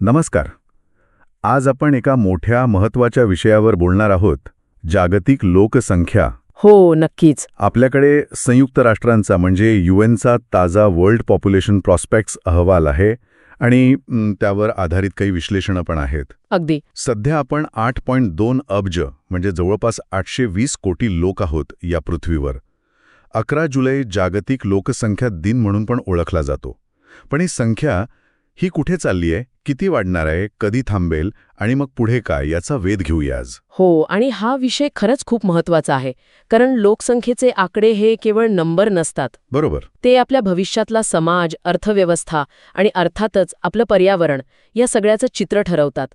नमस्कार. आज आपण एका मोठ्या महत्त्वाच्या विषयावर बोलणार आहोत जागतिक लोकसंख्या. हो नक्कीच. आपल्याकडे संयुक्त राष्ट्रांचा म्हणजे युएनचा ताजा वर्ल्ड पॉप्युलेशन प्रॉस्पेक्ट्स अहवाल आहे आणि त्यावर आधारित काही विश्लेषणं पण आहेत. अगदी. सध्या आपण आठ पॉईंट दोन अब्ज म्हणजे जवळपास आठशे वीस कोटी लोक आहोत या पृथ्वीवर. अकरा जुलै जागतिक लोकसंख्या दिन म्हणून पण ओळखला जातो. पण ही संख्या ही कुठे चालली आहे? किती वाढणार आहे कधी थांबेल आणि मग पुढे काय याचा वेध घेऊया आज. हो आणि हा विषय खरंच खूप महत्त्वाचा आहे कारण लोकसंख्येचे आकडे हे केवळ नंबर नसतात. बरोबर. ते आपल्या भविष्यातला समाज अर्थव्यवस्था आणि अर्थातच आपलं पर्यावरण या सगळ्याचं चित्र ठरवतात.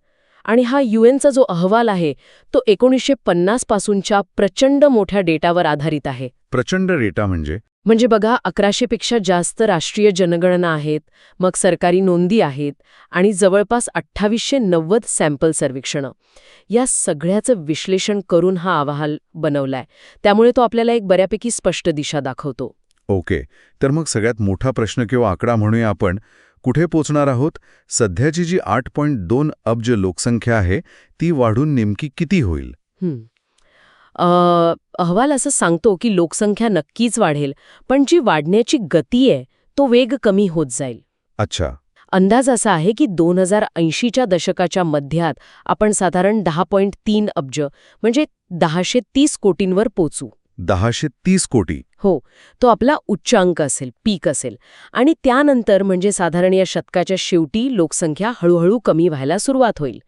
आणि हा युएनचा जो अहवाल आहे तो एकोणीसशे पन्नास पासूनच्या प्रचंड मोठ्या डेटावर आधारित आहे. प्रचंड रेटा म्हणजे? म्हणजे बघा अकराशेपेक्षा जास्त राष्ट्रीय जनगणना आहेत मग सरकारी नोंदी आहेत आणि जवळपास अठ्ठावीसशे नव्वद सॅम्पल सर्वेक्षणं. या सगळ्याचं विश्लेषण करून हा अहवाल बनवलाय. त्यामुळे तो आपल्याला एक बऱ्यापैकी स्पष्ट दिशा दाखवतो. ओके. तर मग सगळ्यात मोठा प्रश्न किंवा आकडा म्हणूया आपण कुठे पोचणार आहोत? सध्याची जी आठ पॉईंट दोन अब्ज लोकसंख्या आहे ती वाढून नेमकी किती होईल? हं. अहवाल असं सांगतो की लोकसंख्या नक्कीच वाढेल पण जी वाढण्याची गती आहे तो वेग कमी होत जाईल. अच्छा. अंदाज असा आहे की दोन हजार ऐंशीच्या दशकाच्या मध्यात आपण साधारण दहा पॉईंट तीन अब्ज म्हणजे दहाशे तीस कोटींवर पोचू. दहाशे तीस कोटी. हो तो आपला उच्चांक असेल पीक असेल. आणि त्यानंतर म्हणजे साधारण या शतकाच्या शेवटी लोकसंख्या हळूहळू कमी व्हायला सुरुवात होईल.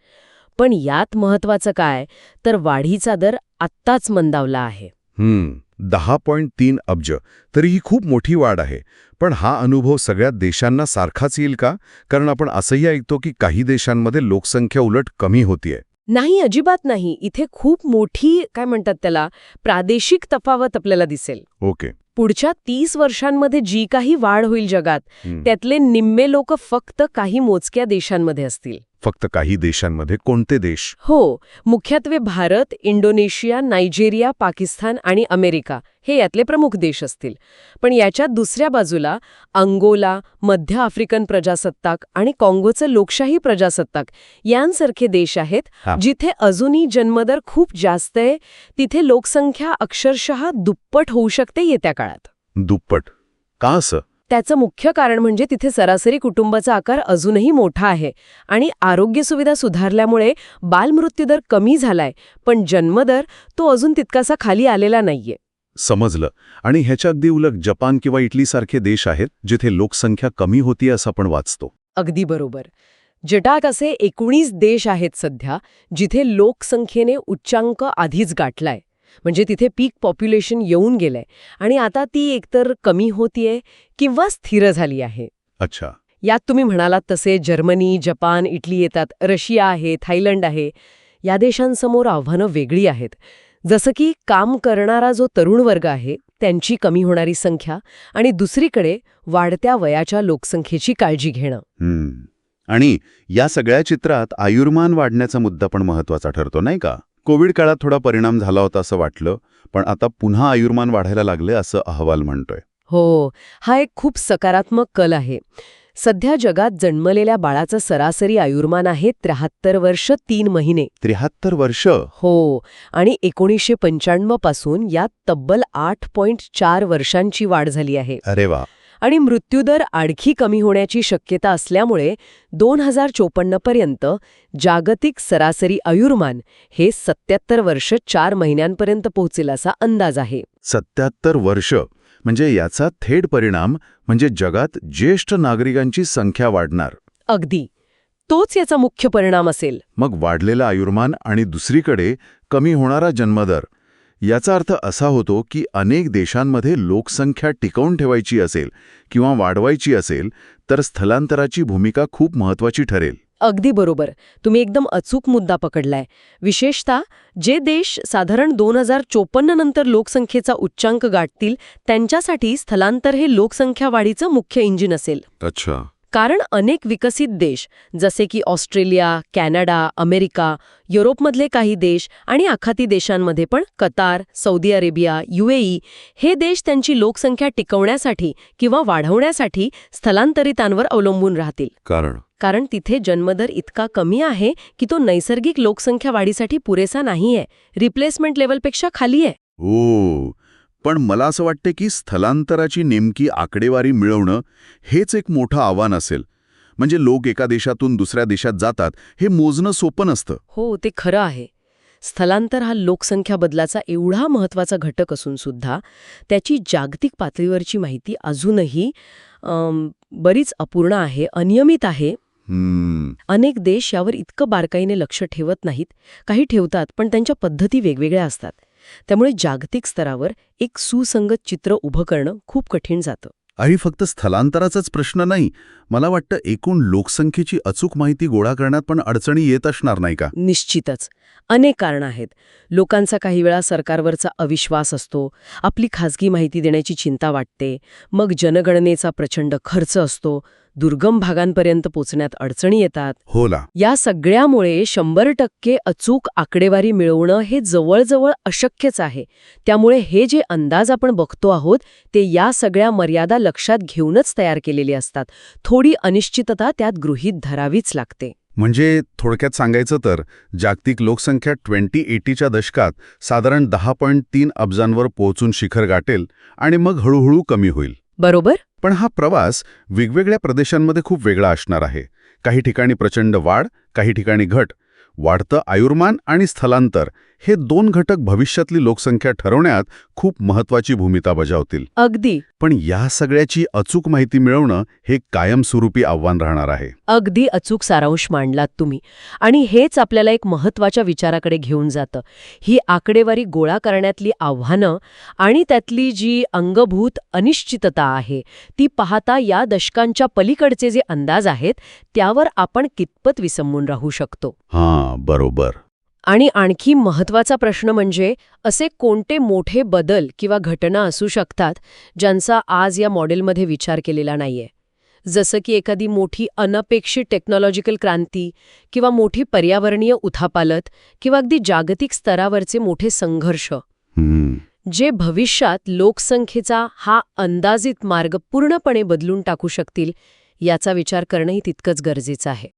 पण यात महत्वाचं काय? तर वाढीचा दर आत्ताच मंदावला आहे. हम्म दहा पॉईंट तीन अब्ज. तरी ही खूप मोठी वाढ आहे. पण हा अनुभव सगळ्या देशांना सारखाच येईल का? कारण आपण असंही ऐकतो की काही देशांमध्ये लोकसंख्या उलट कमी होतीये. नाही अजिबात नाही. इथे खूप मोठी काय म्हणतात त्याला प्रादेशिक तफावत आपल्याला दिसेल. ओके. पुढच्या तीस वर्षांमध्ये जी काही वाढ होईल जगात. त्यातले निम्मे लोक फक्त काही मोजक्या देशांमध्ये असतील. फक्त काही देशांमध्ये कोणते देश? हो मुख्यत्वे भारत इंडोनेशिया नायजेरिया पाकिस्तान आणि अमेरिका हे यातले प्रमुख देश असतील. पण याच्यात दुसऱ्या बाजूला अंगोला मध्य आफ्रिकन प्रजासत्ताक आणि काँगोचं लोकशाही प्रजासत्ताक यांसारखे देश आहेत. जिथे अजूनही जन्मदर खूप जास्त आहे. तिथे लोकसंख्या अक्षरशः दुप्पट होऊ शकते येत्या काळात. दुप्पट. का असं? त्याचं मुख्य कारण म्हणजे तिथे सरासरी कुटुंबाचा आकार अजूनही मोठा आहे आणि आरोग्य सुविधा सुधारल्यामुळे बालमृत्यूदर कमी झालाय पण जन्मदर तो अजून तितकासा खाली आलेला नाहीये. समजलं. आणि ह्याच्या अगदी उलट जपान किंवा इटलीसारखे देश आहेत जिथे लोकसंख्या कमी होती असं आपण वाचतो. अगदी बरोबर. जटाक असे एकोणीस देश आहेत सध्या जिथे लोकसंख्येने उच्चांक आधीच गाठलाय. म्हणजे तिथे पीक पॉप्युलेशन येऊन गेलंय. आणि आता ती एकतर कमी होतीये किंवा स्थिर झाली आहे. अच्छा. यात तुम्ही म्हणालात तसे जर्मनी जपान इटली येतात रशिया आहे थायलंड आहे. या देशांसमोर आव्हानं वेगळी आहेत. जसं की काम करणारा जो तरुण वर्ग आहे त्यांची कमी होणारी संख्या आणि दुसरीकडे वाढत्या वयाच्या लोकसंख्येची काळजी घेणं. आणि या सगळ्या चित्रात आयुर्मान वाढण्याचा मुद्दा पण महत्त्वाचा ठरतो नाही का? कोविड काळात थोडा परिणाम झाला होता असं वाटलं पण आता पुन्हा आयुर्मान वाढायला लागले असं अहवाल म्हणतोय. हो हा एक खूप सकारात्मक कल आहे. सध्या जगात जन्मलेल्या बाळाचं सरासरी आयुर्मान आहे त्र्याहत्तर वर्ष तीन महिने. त्र्याहत्तर वर्ष? हो आणि एकोणीसशे पंच्याण्णवपासून यात तब्बल आठ पॉइंट चार वर्षांची वाढ झाली आहे. अरे वा. आणि मृत्यूदर आणखी कमी होण्याची शक्यता असल्यामुळे दोन हजार चोपन्नपर्यंत जागतिक सरासरी आयुर्मान हे सत्याहत्तर वर्ष चार महिन्यांपर्यंत पोहोचेल असा अंदाज आहे. सत्याहत्तर वर्ष म्हणजे याचा थेट परिणाम म्हणजे जगात ज्येष्ठ नागरिकांची संख्या वाढणार. अगदी. तोच याचा मुख्य परिणाम असेल. मग वाढलेलं आयुर्मान आणि दुसरीकडे कमी होणारा जन्मदर याचा अर्थ असा होतो की अनेक देशांमध्ये लोकसंख्या टिकवून ठेवायची असेल किंवा वाढवायची असेल तर स्थलांतराची भूमिका खूप महत्वाची ठरेल. अगदी बरोबर. तुम्ही एकदम अचूक मुद्दा पकडलाय. विशेषतः जे देश साधारण दोन हजार चोपन्न नंतर लोकसंख्येचा उच्चांक गाठतील त्यांच्यासाठी स्थलांतर हे लोकसंख्या वाढीचं मुख्य इंजिन असेल. अच्छा. कारण अनेक विकसित देश जसे की ऑस्ट्रेलिया कॅनडा अमेरिका युरोपमधले काही देश आणि आखाती देशांमध्ये पण कतार सौदी अरेबिया युएई हे देश त्यांची लोकसंख्या टिकवण्यासाठी किंवा वाढवण्यासाठी स्थलांतरितांवर अवलंबून राहतील. कारण? कारण तिथे जन्मदर इतका कमी आहे की तो नैसर्गिक लोकसंख्या वाढीसाठी पुरेसा नाहीये. रिप्लेसमेंट लेवलपेक्षा खाली आहे. पण मला असं वाटते की स्थलांतराची नेमकी आकडेवारी मिळवणं हेच एक मोठं आव्हान असेल. म्हणजे लोक एका देशातून दुसऱ्या देशात जातात हे मोजणं सोपं नसतं. हो ते खरं आहे. स्थलांतर हा लोकसंख्या बदलाचा एवढा महत्त्वाचा घटक असून सुद्धा त्याची जागतिक पातळीवरची माहिती अजूनही बरीच अपूर्ण आहे अनियमित आहे. अनेक देश यावर इतकं बारकाईने लक्ष ठेवत नाहीत. काही ठेवतात पण त्यांच्या पद्धती वेगवेगळ्या असतात. त्यामुळे जागतिक स्तरावर एक सुसंगत चित्र उभं करणं खूप कठीण जातं. आणि फक्त स्थलांतराचाच प्रश्न नाही. मला वाटतं एकूण लोकसंख्येची अचूक माहिती गोळा करण्यात पण अडचणी येत असणार नाही का? निश्चितच. अनेक कारणं आहेत. लोकांचा काही वेळा सरकारवरचा अविश्वास असतो. आपली खाजगी माहिती देण्याची चिंता वाटते. मग जनगणनेचा प्रचंड खर्च असतो. दुर्गम भागांपर्यंत पोचण्यात अडचणी येतात. होला या सगळ्यामुळे शंभर टक्के अचूक आकडेवारी मिळवणं हे जवळजवळ अशक्यच आहे. त्यामुळे हे जे अंदाज आपण बघतो आहोत ते या सगळ्या मर्यादा लक्षात घेऊनच तयार केलेले असतात. थोडी अनिश्चितता त्यात गृहीत धरावीच लागते. म्हणजे थोडक्यात सांगायचं तर जागतिक लोकसंख्या ट्वेंटी एटीच्या दशकात साधारण दहा पॉईंट तीन अब्जांवर पोहोचून शिखर गाठेल आणि मग हळूहळू कमी होईल. बरोबर? पण हा प्रवास वेगवेगळ्या प्रदेशांमध्ये खूप वेगळा असणार आहे. काही ठिकाणी प्रचंड वाढ काही ठिकाणी घट. वाढतं आयुर्मान आणि स्थलांतर हे दोन घटक भविष्यातली लोकसंख्या ठरवण्यात खूप महत्वाची भूमिका बजावतील. अगदी. पण या सगळ्याची अचूक माहिती मिळवणं हे कायमस्वरूपी आव्हान राहणार आहे. अगदी अचूक सारांश मांडलात तुम्ही. आणि हेच आपल्याला एक महत्त्वाच्या विचाराकडे घेऊन जातं. ही आकडेवारी गोळा करण्यातली आव्हानं आणि त्यातली जी अंगभूत अनिश्चितता आहे ती पाहता या दशकांच्या पलीकडचे जे अंदाज आहेत त्यावर आपण कितपत विसंबून राहू शकतो. हां बरोबर. आणि आणखी महत्त्वाचा प्रश्न म्हणजे असे कोणते मोठे बदल किंवा घटना असू शकतात ज्यांचा आज या मॉडेलमध्ये विचार केलेला नाहीये? जसं की एखादी मोठी अनपेक्षित टेक्नॉलॉजिकल क्रांती किंवा मोठी पर्यावरणीय उथापालत किंवा अगदी जागतिक स्तरावरचे मोठे संघर्ष. जे भविष्यात लोकसंख्येचा हा अंदाजित मार्ग पूर्णपणे बदलून टाकू शकतील याचा विचार करणंही तितकंच गरजेचं आहे.